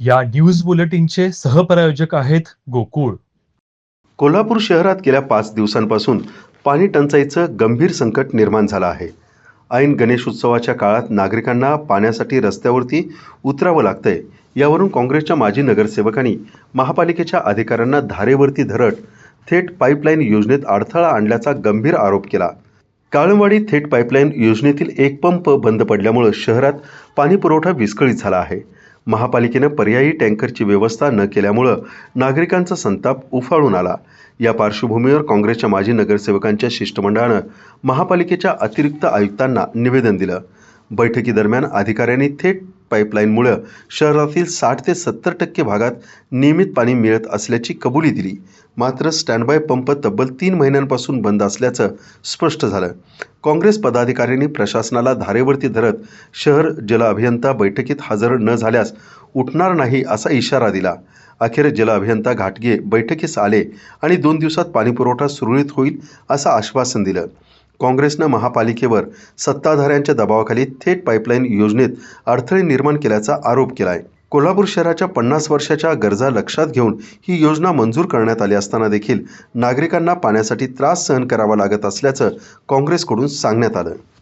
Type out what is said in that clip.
या न्यूज बुलेटिनचे सहप्रायोजक आहेत गोकुळ. कोल्हापूर शहरात गेल्या पाच दिवसांपासून पाणी टंचाईचं गंभीर संकट निर्माण झालं आहे. ऐन गणेश उत्सवाच्या काळात नागरिकांना पाण्यासाठी रस्त्यावरती उतरावं लागतंय यावरून काँग्रेसच्या माजी नगरसेवकांनी महापालिकेच्या अधिकाऱ्यांना धारेवरती धरत थेट पाईपलाईन योजनेत अडथळा आणल्याचा गंभीर आरोप केला. काळंवाडी थेट पाईपलाईन योजनेतील एक पंप बंद पडल्यामुळं शहरात पाणीपुरवठा विस्कळीत झाला आहे. महापालिकेनं पर्यायी टँकरची व्यवस्था न केल्यामुळं नागरिकांचा संताप उफाळून आला. या पार्श्वभूमीवर काँग्रेसच्या माजी नगरसेवकांच्या शिष्टमंडळानं महापालिकेच्या अतिरिक्त आयुक्तांना निवेदन दिलं. बैठकीदरम्यान अधिकाऱ्यांनी थेट पाईपलाईनमुळं शहरातील साठ ते सत्तर टक्के भागात नियमित पाणी मिळत असल्याची कबुली दिली. मात्र स्टँडबाय पंप तब्बल तीन महिन्यांपासून बंद असल्याचं स्पष्ट झालं. काँग्रेस पदाधिकाऱ्यांनी प्रशासनाला धारेवरती धरत शहर जल अभियंता बैठकीत हजर न झाल्यास उठणार नाही असा इशारा दिला. अखेर जल अभियंता घाटगे बैठकीस आले आणि दोन दिवसात पाणीपुरवठा सुरळीत होईल असं आश्वासन दिलं. काँग्रेसनं महापालिकेवर सत्ताधाऱ्यांच्या दबावाखाली थेट पाईपलाईन योजनेत अडथळे निर्माण केल्याचा आरोप केला आहे कोल्हापूर शहराच्या पन्नास वर्षाच्या गरजा लक्षात घेऊन ही योजना मंजूर करण्यात आली असताना देखील नागरिकांना पाण्यासाठी त्रास सहन करावा लागत असल्याचं काँग्रेसकडून सांगण्यात आलं.